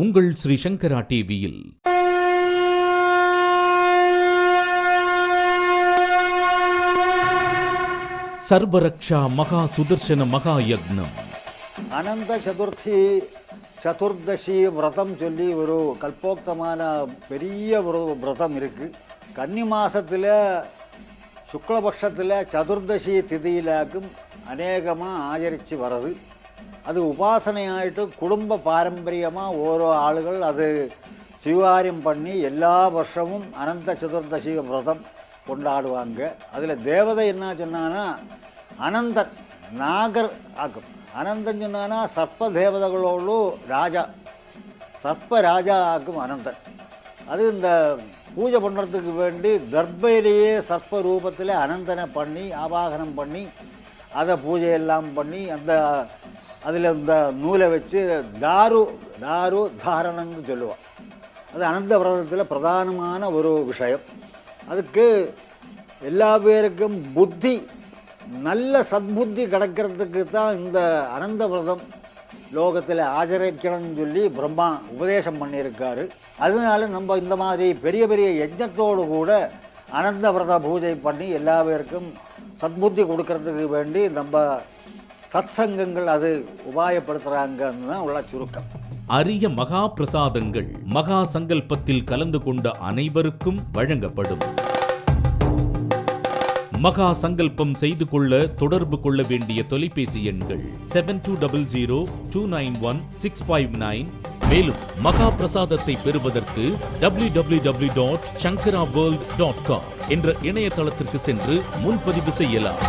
உங்கள் ஸ்ரீ சங்கரா டிவியில். சர்வரக்ஷா மகா சுதர்சன மகா யக்னம். அனந்த சதுர்த்தி சதுர்தசி விரதம் சொல்லி ஒரு கல்போக்தமான பெரிய ஒரு விரதம் இருக்குது கன்னி மாசத்துல சுக்லபக்ஷத்தில் சதுர்தசி திதியிலாக்கும் அநேகமாக ஆச்சரித்து வர்றது. அது உபாசனையாயிட்டு குடும்ப பாரம்பரியமாக ஓரோ ஆளுகள் அது சிவாரியம் பண்ணி எல்லா வருஷமும் அனந்த சதுர்தசி விரதம் கொண்டாடுவாங்க. அதில் தேவதை என்ன சொன்னான்னா அனந்தன் நாகர் ஆக்கும் அனந்தன் சொன்னான்னா சர்ப்ப தேவதைகளோடு ராஜா சர்ப்ப ராஜா ஆக்கும் அனந்தன். அது இந்த பூஜை பண்ணுறதுக்கு வேண்டி தர்பையிலேயே சர்ப்ப ரூபத்தில் அனந்தனை பண்ணி ஆபாகனம் பண்ணி அதை பூஜையெல்லாம் பண்ணி அந்த அதில் இந்த நூலை வச்சு தாரு தாரு தாரணம்னு சொல்லுவாள் அது அனந்த விரதத்தில் பிரதானமான ஒரு விஷயம். அதுக்கு எல்லா பேருக்கும் புத்தி நல்ல சத்புத்தி கிடைக்கிறதுக்கு தான் இந்த அனந்த விரதம் லோகத்தில் ஆச்சரிக்கணும்னு சொல்லி பிரம்மா உபதேசம் பண்ணியிருக்காரு. அதனால நம்ம இந்த மாதிரி பெரிய பெரிய யஜ்ஞத்தோடு கூட அனந்த விரத பூஜை பண்ணி எல்லா பேருக்கும் சத்புத்தி கொடுக்கறதுக்கு வேண்டி நம்ம சத்சங்கங்கள் அது உபாயப்படுத்துகிறாங்கன்னா உள்ள சுருக்கம். அரிய மகா பிரசாதங்கள் மகா சங்கல்பத்தில் கலந்து கொண்ட அனைவருக்கும் வழங்கப்படும். மகா சங்கல்பம் செய்து கொள்ள தொடர்பு கொள்ள வேண்டிய தொலைபேசி எண்கள் seven two double zero two nine one six five nine மேலும் மகா பிரசாதத்தை பெறுவதற்கு W W W dot Sankara world dot com என்ற இணையதளத்திற்கு சென்று முன்பதிவு செய்யலாம்.